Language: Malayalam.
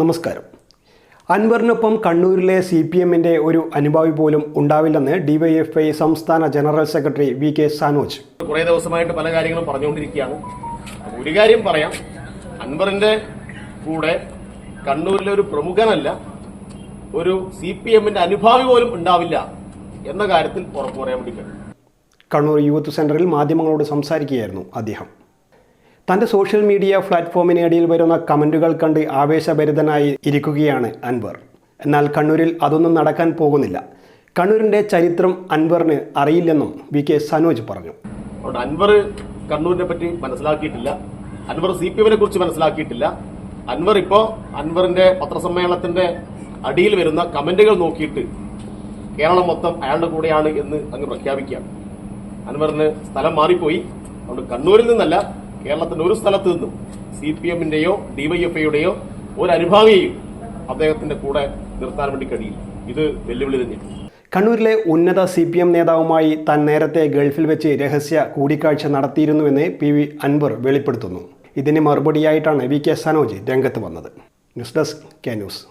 നമസ്കാരം. അൻവറിനൊപ്പം കണ്ണൂരിലെ സി പി എമ്മിന്റെ ഒരു അനുഭാവി പോലും ഉണ്ടാവില്ലെന്ന് ഡിവൈഎഫ്ഐ സംസ്ഥാന general secretary V K Sanoj. കുറെ ദിവസമായിട്ട് പല കാര്യങ്ങളും പറഞ്ഞുകൊണ്ടിരിക്കുകയാണ്. ഒരു കാര്യം പറയാം. അൻവറിന്റെ കൂടെ കണ്ണൂരിലെ ഒരു പ്രമുഖനല്ല ഒരു സി പി എമ്മിന്റെ അനുഭാവി പോലും ഉണ്ടാവില്ല എന്ന കാര്യത്തിൽ ഉറപ്പു പറയാൻ വേണ്ടി കണ്ണൂർ യൂത്ത് സെന്ററിൽ മാധ്യമങ്ങളോട് സംസാരിക്കുകയായിരുന്നു അദ്ദേഹം. തന്റെ സോഷ്യൽ മീഡിയ പ്ലാറ്റ്ഫോമിനിടയിൽ വരുന്ന കമന്റുകൾ കണ്ട് ആവേശഭരിതനായി ഇരിക്കുകയാണ് അൻവർ. എന്നാൽ കണ്ണൂരിൽ അതൊന്നും നടക്കാൻ പോകുന്നില്ല. കണ്ണൂരിന്റെ ചരിത്രം അൻവറിന് അറിയില്ലെന്നും വി കെ സനോജ് പറഞ്ഞു. അൻവർ കണ്ണൂരിനെ പറ്റി മനസ്സിലാക്കിയിട്ടില്ല. അൻവർ സി പി എമ്മിനെ കുറിച്ച് മനസ്സിലാക്കിയിട്ടില്ല. അൻവർ ഇപ്പോൾ അൻവറിന്റെ പത്രസമ്മേളനത്തിന്റെ അടിയിൽ വരുന്ന കമന്റുകൾ നോക്കിയിട്ട് കേരളം മൊത്തം അയാളുടെ കൂടെയാണ് എന്ന് അങ്ങ് പ്രഖ്യാപിക്കുകയാണ്. അൻവറിന് സ്ഥലം മാറിപ്പോയി. അതുകൊണ്ട് കണ്ണൂരിൽ നിന്നല്ല കേരളത്തിന്റെ ഒരു സ്ഥലത്ത് നിന്നും സി പി എമ്മിന്റെയോ ഡിവൈഎഫ്ഐയുടെയോ ഒരു അനുഭാവിയെയും അദ്ദേഹത്തിന്റെ കൂടെ നിർത്താൻ വേണ്ടി കഴിയില്ല. ഇത് വെല്ലുവിളി തന്നെയാണ്. കണ്ണൂരിലെ ഉന്നത സി പി എം നേതാവുമായി താൻ നേരത്തെ ഗൾഫിൽ വെച്ച് രഹസ്യ കൂടിക്കാഴ്ച നടത്തിയിരുന്നുവെന്ന് പി വി അൻവർ വെളിപ്പെടുത്തുന്നു. ഇതിന് മറുപടിയായിട്ടാണ് വി കെ സനോജ് രംഗത്ത് വന്നത്. News desk K news.